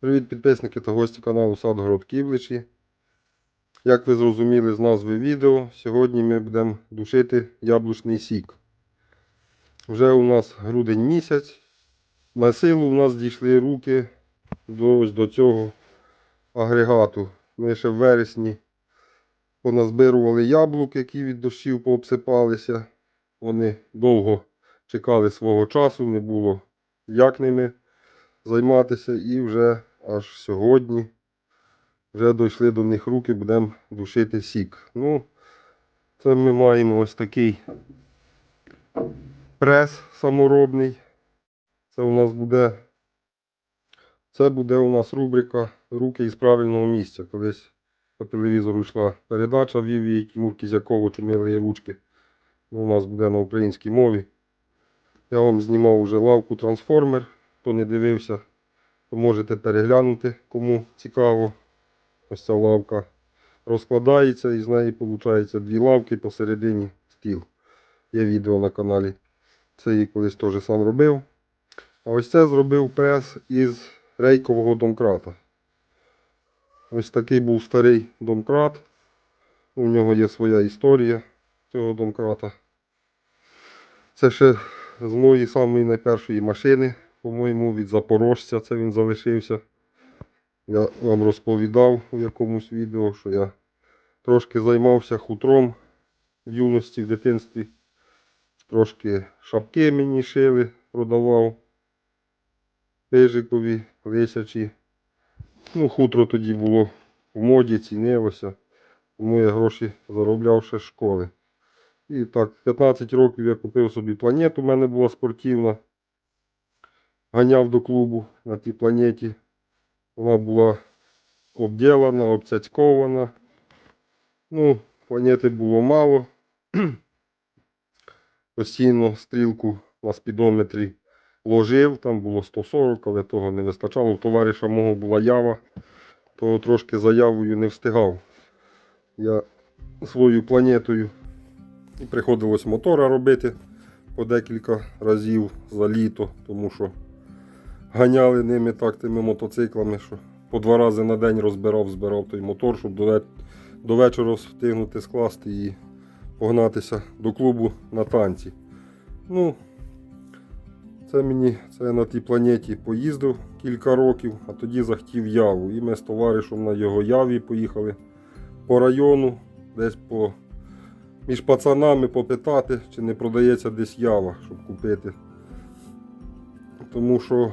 Привіт підписники та гості каналу Садгород Ківличі. Як ви зрозуміли з назви відео, сьогодні ми будемо душити яблучний сік. Вже у нас грудень місяць. На силу у нас дійшли руки до, ось до цього агрегату. Ми ще в вересні поназбирували яблук, які від дощів пообсипалися. Вони довго чекали свого часу, не було як ними займатися і вже аж сьогодні вже дійшли до них руки, будемо душити сік. Ну, це ми маємо ось такий прес саморобний. Це у нас буде. Це буде у нас рубрика Руки із правильного місця. Колись по телевізору йшла передача Вівії Тимур Кізякову «Чумили ручки. Ну, у нас буде на українській мові. Я вам знімав вже лавку трансформер. Хто не дивився, можете переглянути, кому цікаво. Ось ця лавка розкладається і з неї виходить дві лавки посередині стіл. Є відео на каналі. Це я колись теж сам робив. А ось це зробив прес із рейкового домкрата. Ось такий був старий домкрат. У нього є своя історія цього домкрата. Це ще з моєї найпершої машини, по-моєму, від Запорожця це він залишився. Я вам розповідав у якомусь відео, що я трошки займався хутром в юності, в дитинстві. Трошки шапки мені шили, продавав. Пижикові, лисячі. Ну, хутро тоді було в моді, цінилося. Тому я гроші заробляв ще з школи. І так, 15 років я купив собі планету, у мене була спортивна. Ганяв до клубу на тій планеті. Вона була обділана, обцяцькована. Ну, планети було мало. Постійно стрілку на спідометрі ложив, там було 140, але того не вистачало. У товариша мого була ява, то трошки заявою не встигав. Я свою планетою і приходилось мотора робити по декілька разів за літо, тому що ганяли ними так тими мотоциклами, що по два рази на день розбирав, збирав той мотор, щоб до, до вечора встигнути скласти і погнатися до клубу на танці. Ну, це мені це я на тій планеті поїздив кілька років, а тоді захотів яву. І ми з товаришем на його яві поїхали по району, десь по між пацанами попитати, чи не продається десь ява, щоб купити. Тому що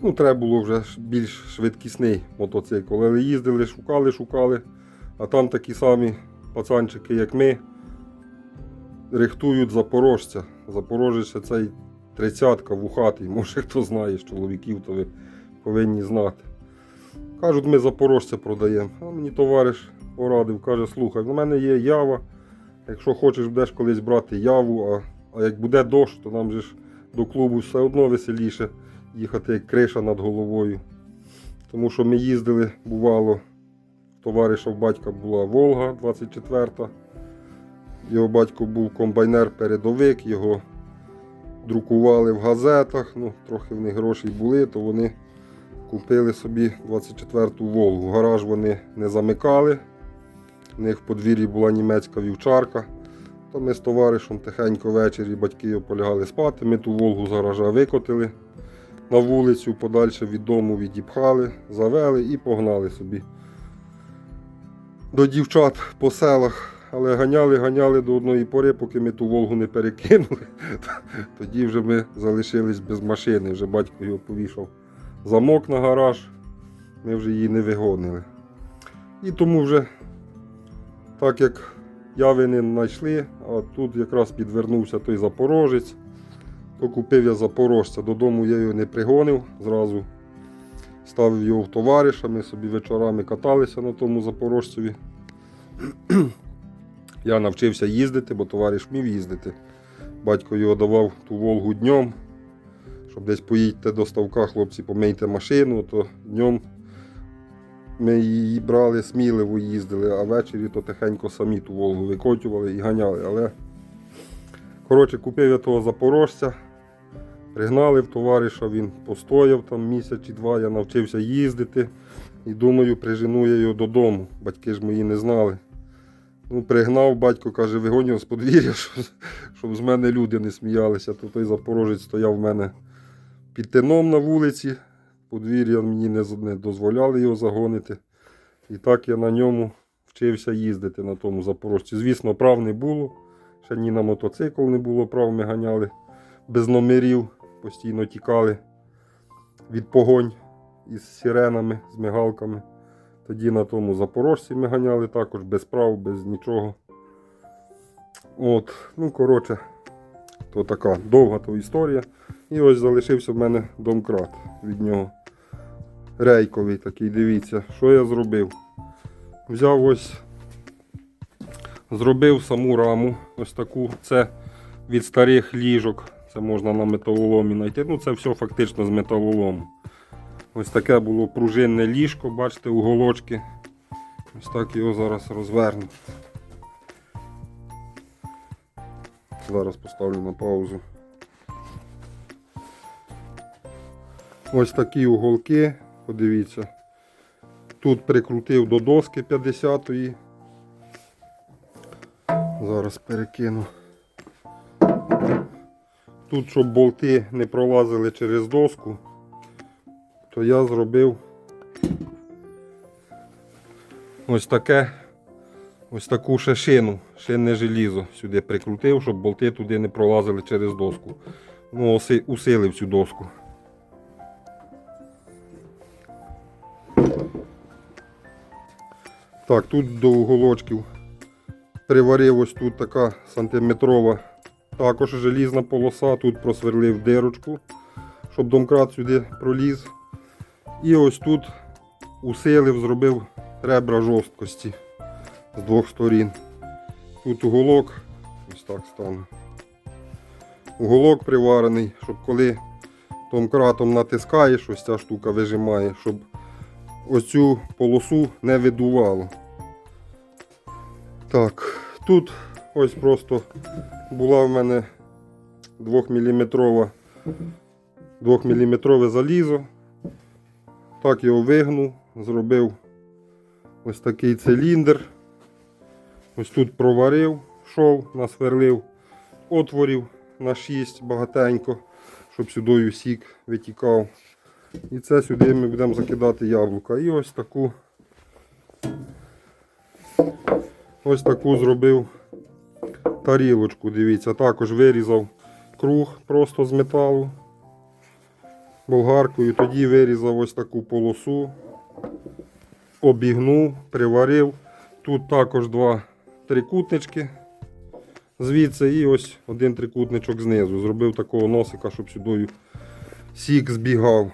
ну, треба було вже більш швидкісний мотоцикл. Але їздили, шукали, шукали, а там такі самі пацанчики, як ми, рихтують запорожця. Запорожець це цей тридцятка вухатий, може хто знає з чоловіків, то ви повинні знати. Кажуть, ми запорожця продаємо. А мені товариш порадив, каже, слухай, в мене є ява. Якщо хочеш, будеш колись брати яву, а, а як буде дощ, то нам же ж до клубу все одно веселіше їхати як криша над головою. Тому що ми їздили, бувало, товариша в батька була Волга 24-та. Його батько був комбайнер-передовик, його друкували в газетах. Ну, трохи в них грошей були, то вони купили собі 24-ту Волгу. Гараж вони не замикали. У них в подвір'ї була німецька вівчарка. То ми з товаришем тихенько ввечері батьки його полягали спати. Ми ту Волгу з гаража викотили на вулицю, подальше від дому відіпхали, завели і погнали собі. До дівчат по селах, але ганяли, ганяли до одної пори, поки ми ту Волгу не перекинули. Тоді вже ми залишились без машини. Вже батько його повішав замок на гараж. Ми вже її не вигонили. І тому вже, так як яви не знайшли, а тут якраз підвернувся той запорожець, то купив я запорожця. Додому я його не пригонив, зразу ставив його в товариша, ми собі вечорами каталися на тому запорожцеві. Я навчився їздити, бо товариш вмів їздити. Батько його давав ту Волгу днем, щоб десь поїдьте до ставка, хлопці, помийте машину, то днем ми її брали, сміливо їздили, а ввечері то тихенько самі ту Волгу викотювали і ганяли. Але коротше, купив я того запорожця. Пригнали в товариша, він постояв там місяць чи два, я навчився їздити. І думаю, прижену я його додому. Батьки ж мої не знали. Ну, пригнав, батько каже, вигонь з подвір'я, щоб, з мене люди не сміялися. То той запорожець стояв в мене під тином на вулиці. Подвір'я мені не дозволяли його загонити. І так я на ньому вчився їздити на тому запорожці. Звісно, прав не було. Ще ні на мотоцикл не було прав, ми ганяли без номерів, постійно тікали від погонь із сиренами, з мигалками. Тоді на тому запорожці ми ганяли також без прав, без нічого. От, ну коротше, то така довга то історія. І ось залишився в мене домкрат від нього. Рейковий такий, дивіться, що я зробив. Взяв ось, зробив саму раму, ось таку. Це від старих ліжок. Це можна на металоломі знайти. Ну, це все фактично з металолому. Ось таке було пружинне ліжко, бачите, уголочки. Ось так його зараз розверну. Зараз поставлю на паузу. Ось такі уголки, подивіться. Тут прикрутив до доски 50-ї. Зараз перекину. Тут, щоб болти не пролазили через доску, то я зробив ось таке, ось таку ще шину, шинне желізо сюди прикрутив, щоб болти туди не пролазили через доску. Ну, усилив цю доску. Так, тут до уголочків приварив ось тут така сантиметрова також желізна полоса, тут просверлив дирочку, щоб домкрат сюди проліз. І ось тут усилив, зробив ребра жорсткості з двох сторін. Тут уголок, ось так стане. Уголок приварений, щоб коли домкратом натискаєш, ось ця штука вижимає, щоб ось цю полосу не видувало. Так, тут ось просто була в мене 2-мм 2-мм залізо. Так його вигнув, зробив ось такий циліндр. Ось тут проварив, шов, насверлив отворів на 6 багатенько, щоб сюди сік витікав. І це сюди ми будемо закидати яблука. І ось таку ось таку зробив тарілочку, дивіться, також вирізав круг просто з металу болгаркою, тоді вирізав ось таку полосу, обігнув, приварив. Тут також два трикутнички звідси і ось один трикутничок знизу. Зробив такого носика, щоб сюди сік збігав.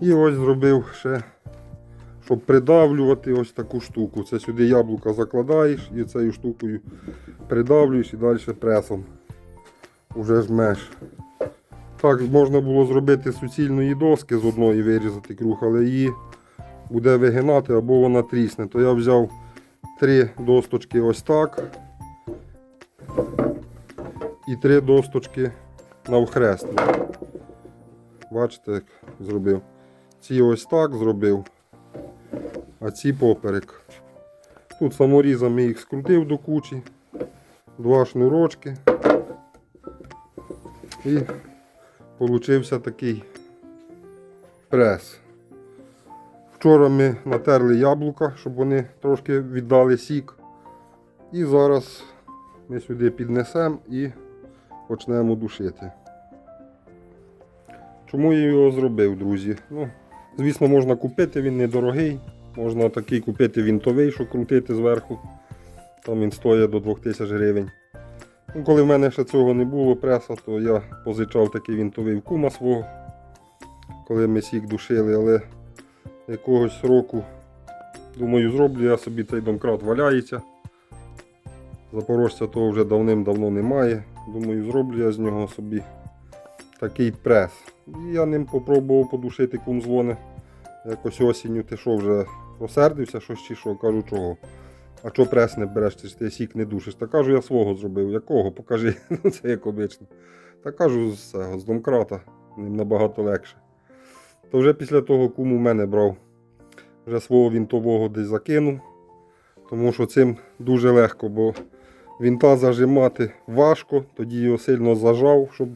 І ось зробив ще, щоб придавлювати ось таку штуку. Це сюди яблука закладаєш і цією штукою придавлюєш і далі пресом вже жмеш. Так можна було зробити суцільної доски з одної вирізати круг, але її буде вигинати або вона трісне. То я взяв три досточки ось так. І три досточки навхрест. Бачите, як зробив. Ці ось так зробив, а ці поперек. Тут саморізами їх скрутив до кучі, два шнурочки. І получився такий прес. Вчора ми натерли яблука, щоб вони трошки віддали сік. І зараз ми сюди піднесемо і почнемо душити. Чому я його зробив, друзі? Ну, звісно, можна купити, він недорогий. Можна такий купити вінтовий, що крутити зверху. Там він стоїть до 2000 гривень. Ну, коли в мене ще цього не було преса, то я позичав такий вінтовий в кума свого, коли ми сік душили, але якогось року, думаю, зроблю я собі цей домкрат валяється. Запорожця того вже давним-давно немає. Думаю, зроблю я з нього собі такий прес. І я ним попробував подушити комдзвони. Якось осінню ти що вже розсердився щось чи що, кажу чого. А чого прес не береш, чи ти сік не душиш? Та кажу, я свого зробив. Якого? Покажи. Ну, Це як обично. Та кажу з цього, з домкрата, ним набагато легше. То вже після того кум у мене брав. Вже свого вінтового десь закинув. Тому що цим дуже легко, бо вінта зажимати важко, тоді його сильно зажав, щоб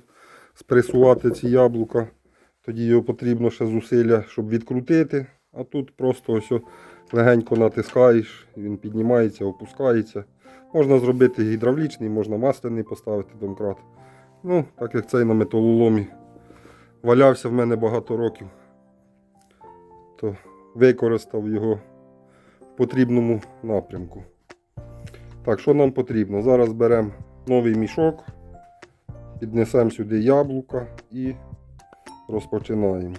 спресувати ці яблука. Тоді його потрібно ще зусилля, щоб відкрутити. А тут просто ось легенько натискаєш, він піднімається, опускається. Можна зробити гідравлічний, можна масляний поставити домкрат. Ну, так як цей на металоломі валявся в мене багато років, то використав його в потрібному напрямку. Так, що нам потрібно? Зараз беремо новий мішок, піднесемо сюди яблука і розпочинаємо.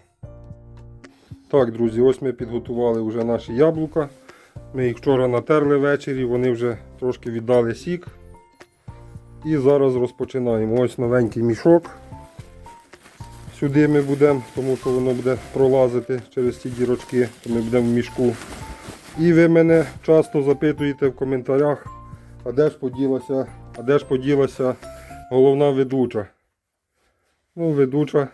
Так, друзі, ось ми підготували вже наші яблука. Ми їх вчора натерли ввечері, вони вже трошки віддали сік. І зараз розпочинаємо. Ось новенький мішок. Сюди ми будемо, тому що воно буде пролазити через ці дірочки, то ми будемо в мішку. І ви мене часто запитуєте в коментарях, а де ж поділася, а де ж поділася головна ведуча. Ну, ведуча,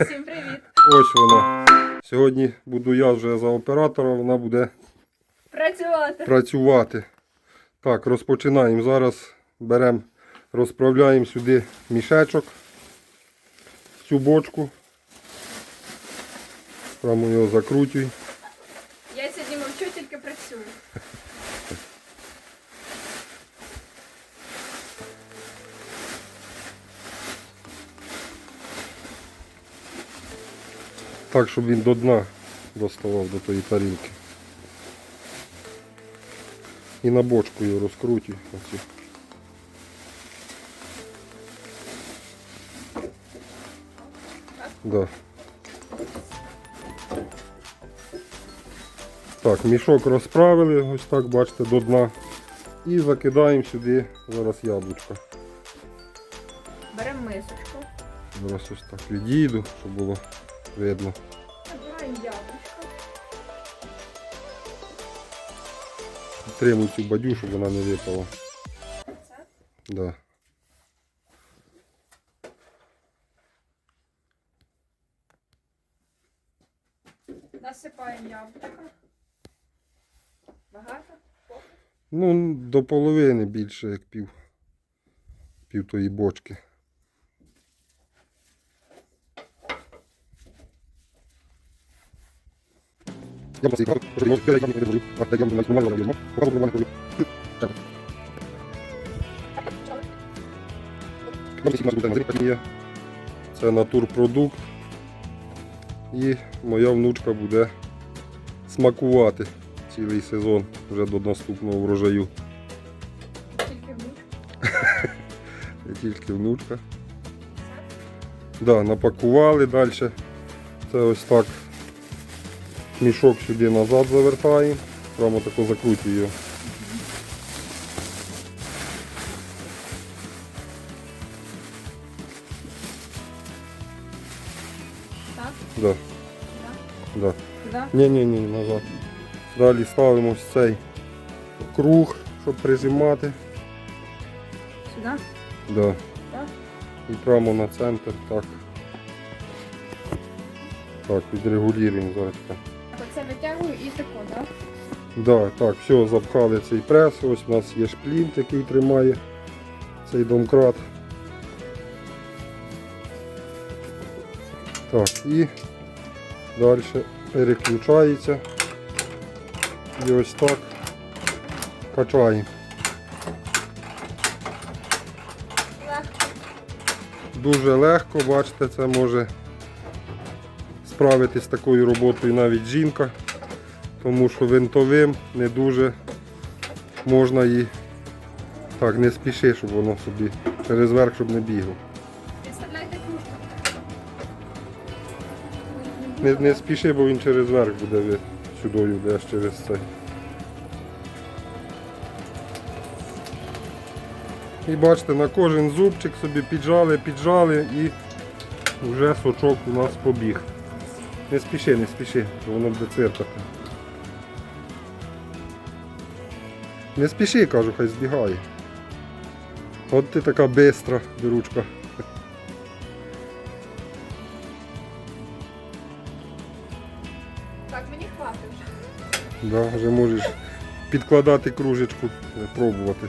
Всім привіт! ось вона. Сьогодні буду я вже за оператора, вона буде Працювати! працювати. Так, розпочинаємо. Зараз беремо, розправляємо сюди мішечок, цю бочку. Прямо його закрутюй. Я сьогодні мовчу, тільки працюю. Так, щоб він до дна доставав до тої тарілки. І на бочку його розкрутюй. Оцю. Да. Так, мішок розправили, ось так, бачите, до дна. І закидаємо сюди зараз яблучко. Беремо мисочку. Зараз ось так відійду, щоб було видно. Набираємо яблучко. Тримуй цю бадю, щоб вона не випала. Це. Да. Насипаємо яблука. Багато? Поки. Ну, до половини більше, як пів, пів тої бочки. Я просто їхав, що його я не говорю, а я не знаю, не Показав нормально говорю. Це натурпродукт. І моя внучка буде смакувати цілий сезон вже до наступного врожаю. Тільки внук. Не тільки внучка. Да, напакували далі. Це ось так. Мішок сюди назад завертаємо. Прямо тако закрутюю. Так? Да, Да. да. Ні, ні, ні, назад. Далі ставимо ось цей круг, щоб прижимати. Сюди? Да. Так? І прямо на центр, так. Так, відрегулюємо зараз. Оце витягую і тако, так? Да, так, все, запхали цей прес. Ось у нас є шплінт, який тримає цей домкрат. Так, і далі переключається. І ось так качаємо. Легко. Дуже легко, бачите, це може справитись з такою роботою навіть жінка, тому що винтовим не дуже можна і так, не спіши, щоб воно собі через верх, щоб не бігло. Не, не спіши, бо він через верх буде сюди йдеш через цей. І бачите, на кожен зубчик собі піджали, піджали і вже сочок у нас побіг. Не спіши, не спіши, воно буде циркати. Не спіши, кажу, хай збігає. От ти така бистра беручка. Так, мені хватить вже. Да, вже можеш підкладати кружечку, пробувати.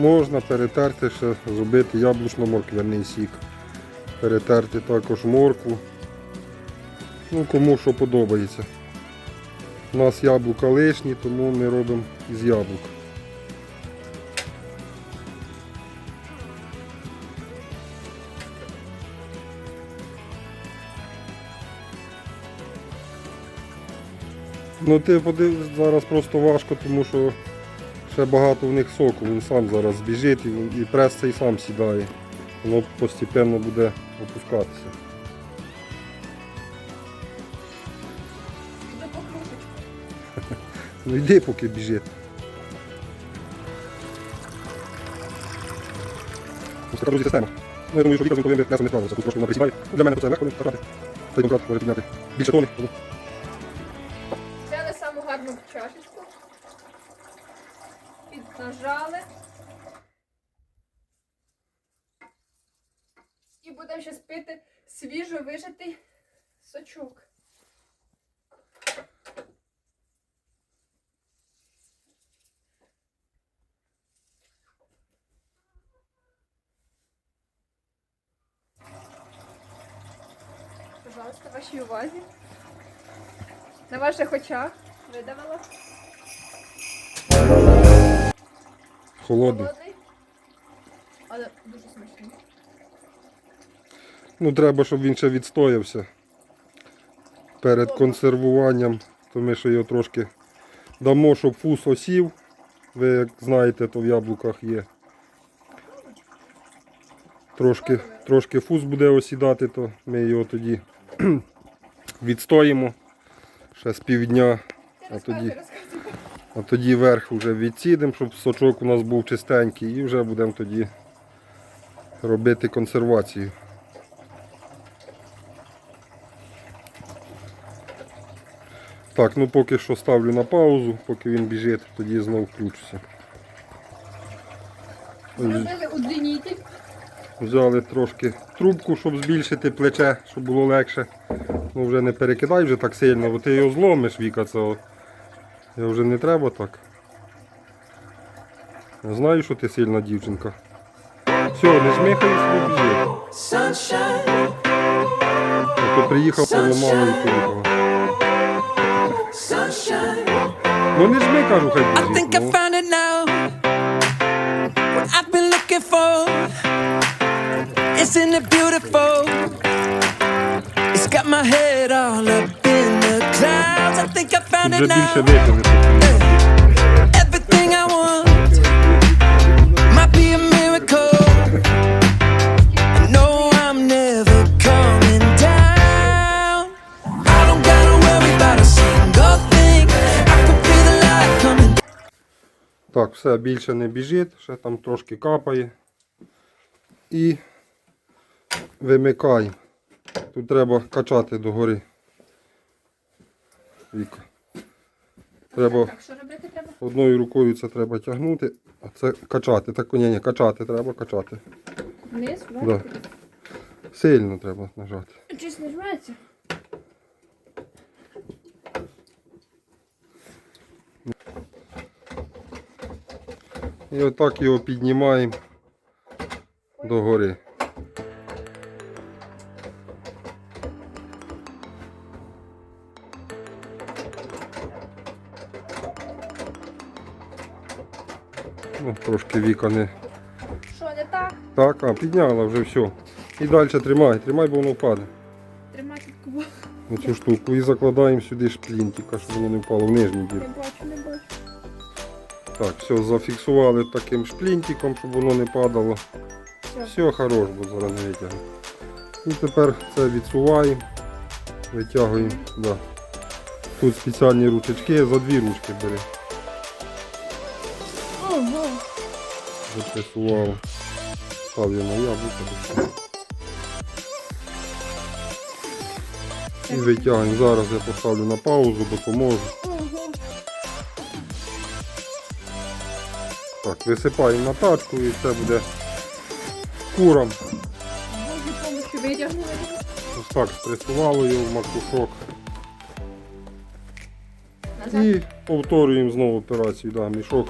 Можна перетерти ще, зробити яблучно-морквяний сік. Перетерти також моркву. Ну, кому що подобається. У нас яблука лишні, тому ми робимо із яблук. Ну ти подивись, зараз просто важко, тому що ще багато в них соку, він сам зараз збіжить і, прес цей сам сідає. Воно постепенно буде опускатися. Ну йди поки біжить. Друзі система. Ну, я думаю, що Віка з повинен м'ясо не справиться. Тут трошки вона присідає. Ну, Для мене це легко не втрачати. Цей контракт може підняти більше тони. Будемо ще пити свіжо вижатий сочок. Пожалуйста, вашій увазі. На ваших очах видавила. Холодний. Холодний. Але дуже смачний. Ну треба, щоб він ще відстоявся перед консервуванням, то ми ще його трошки дамо, щоб фус осів. Ви як знаєте, то в яблуках є. Трошки, трошки фус буде осідати, то ми його тоді відстоїмо ще з півдня, А тоді- а тоді верх вже відсідемо, щоб сочок у нас був чистенький і вже будемо тоді робити консервацію. Так, ну поки що ставлю на паузу, поки він біжить, тоді знову включуся. Зробили. Взяли трошки трубку, щоб збільшити плече, щоб було легше. Ну вже не перекидай вже так сильно, бо ти його зломиш, Віка, це. Його вже не треба так. Я знаю, що ти сильна дівчинка. Все, не жмихайся, не біжи. Sunshine, приїхав, поламав і поїхав. I think I found it now. What I've been looking for. Isn't it beautiful? It's got my head all up in the clouds. I think I found it now. Все, більше не біжить, ще там трошки капає. І вимикаємо. Тут треба качати догори. Віка. Треба одною рукою це треба тягнути, а це качати. Так, ні, ні, качати треба качати. Вниз, вверх. Да. Сильно треба нажати. Щось не І отак його піднімаємо догори. Ну, трошки віка не Що, не так? так, а підняла вже все. І далі тримай, тримай, бо воно впаде. Тримай кубок. Оцю штуку і закладаємо сюди шплінтика, щоб воно не впало в нижній дір. Не бачу, не бачу. Так, все, зафіксували таким шплінтиком, щоб воно не падало. Все. Все хорош, бо зараз не витягне. І тепер це відсуваємо, витягуємо. Да. Тут спеціальні ручечки, за дві ручки бери. Ого. Запресував. Ставлю на яблуко. І витягуємо. Зараз я поставлю на паузу, допоможу. Так, висипаємо на тачку і це буде витягнули. Ось так спресувало його в макушок. І повторюємо знову операцію. Да, мішок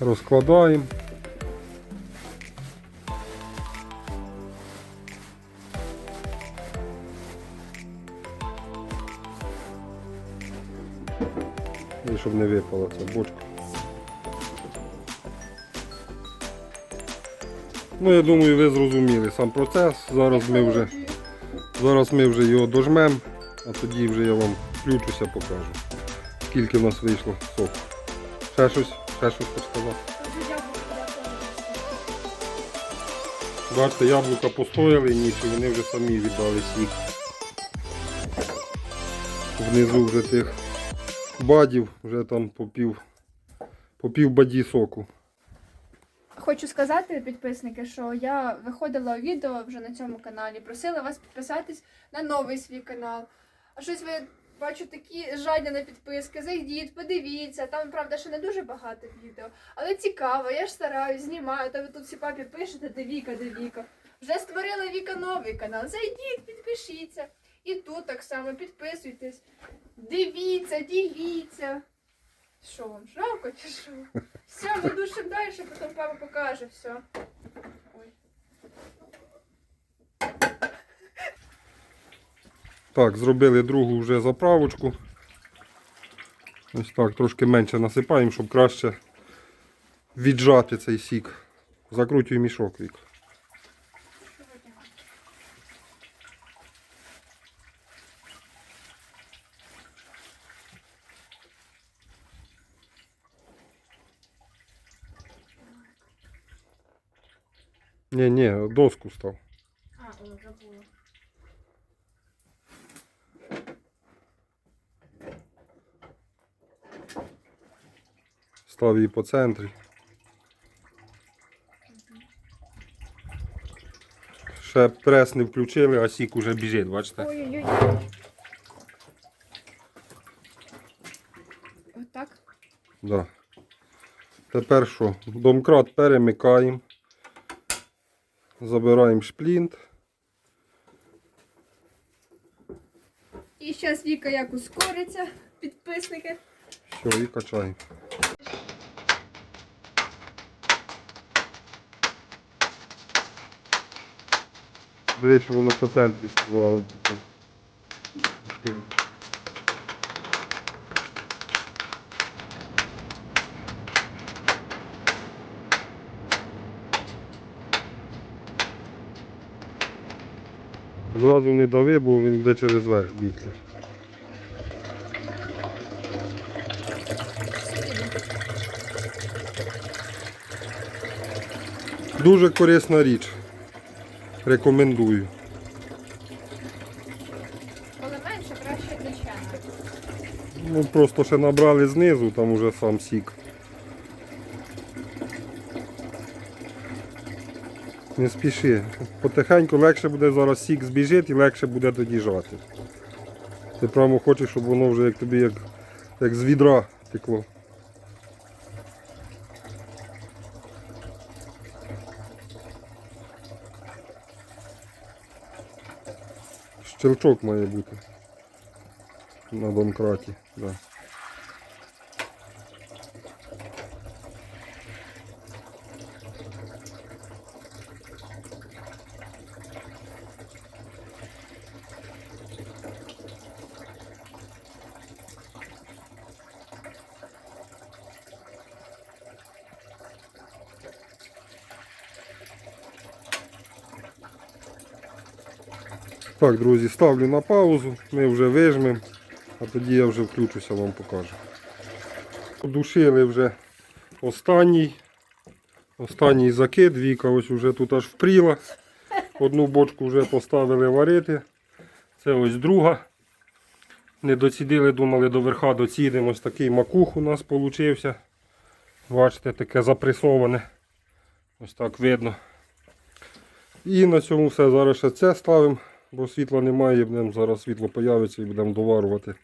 розкладаємо. І щоб не випала ця бочка. Ну, я думаю, ви зрозуміли сам процес. Зараз ми вже Зараз ми вже його дожмемо, а тоді вже я вам включуся, покажу. Скільки в нас вийшло соку. Ще щось, ще щось прятали. Бачите, яблука постояли ніч, вони вже самі віддали сік. Внизу вже тих бадів, вже там по пів, по пів баді соку. Хочу сказати, підписники, що я виходила у відео вже на цьому каналі, просила вас підписатись на новий свій канал. А щось ви бачу такі жадні на підписки. Зайдіть, подивіться. Там, правда, ще не дуже багато відео, але цікаво. Я ж стараюсь, знімаю. Та ви тут всі папі пишете, де Віка, де Віка. Вже створила Віка новий канал. Зайдіть, підпишіться. І тут так само підписуйтесь. Дивіться, діліться. Що вам, жалко чи що? Все, ми душимо далі, потім папа покаже все. Так, зробили другу вже заправочку. Ось так, трошки менше насипаємо, щоб краще віджати цей сік. Закрутюй мішок вік. Ні, ні, доску став. А, о, забула. Став її по центрі. Ще прес не включили, а сік уже біжить, бачите? Ой-ой-ой. Отак. Да. Тепер що? Домкрат перемикаємо. Забираємо шплінт. І зараз Віка як ускориться, підписники. Все, і качаємо. Дивіться, воно по центрі Зразу не дави, бо він йде через верх бігти. Дуже корисна річ. Рекомендую. Коли менше, краще тече. Ну просто ще набрали знизу, там уже сам сік. Не спіши. Потихеньку легше буде зараз сік збіжить і легше буде тоді жати. Ти прямо хочеш, щоб воно вже як тобі як, як з відра текло. Щелчок має бути на домкраті. Да. Так, друзі, ставлю на паузу, ми вже вижмемо, а тоді я вже включуся, вам покажу. Душили вже останній. Останній закид, Віка ось вже тут аж впріла. Одну бочку вже поставили варити. Це ось друга. Не доцідили, думали до верха доцідимо. Ось такий макух у нас получився. Бачите, таке запресоване. Ось так видно. І на цьому все. Зараз ще це ставимо, бо світла немає, будемо зараз світло появиться і будемо доварувати.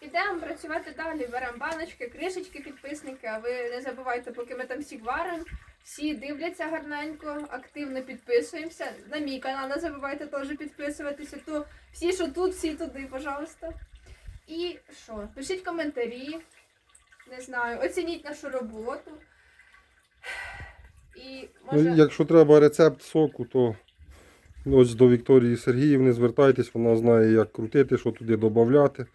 йдемо працювати далі. Беремо баночки, кришечки, підписники. А ви не забувайте, поки ми там всі варимо. Всі дивляться гарненько, активно підписуємося. На мій канал не забувайте теж підписуватися. То всі, що тут, всі туди, пожалуйста. І що? Пишіть коментарі. Не знаю, оцініть нашу роботу. І може. Ну, якщо треба рецепт соку, то ось до Вікторії Сергіївни звертайтесь, вона знає, як крутити, що туди додати.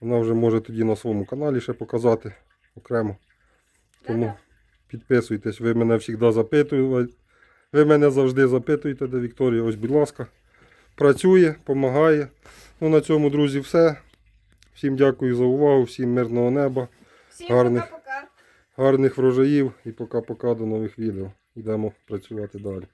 Вона вже може тоді на своєму каналі ще показати окремо. Тому підписуйтесь, ви мене завжди запитуєте. Ви мене завжди запитуєте, де Вікторія. Ось, будь ласка, працює, допомагає. Ну, на цьому, друзі, все. Всім дякую за увагу, всім мирного неба, Всім гарних. пока-пока. гарних врожаїв і пока-пока до нових відео. Йдемо працювати далі.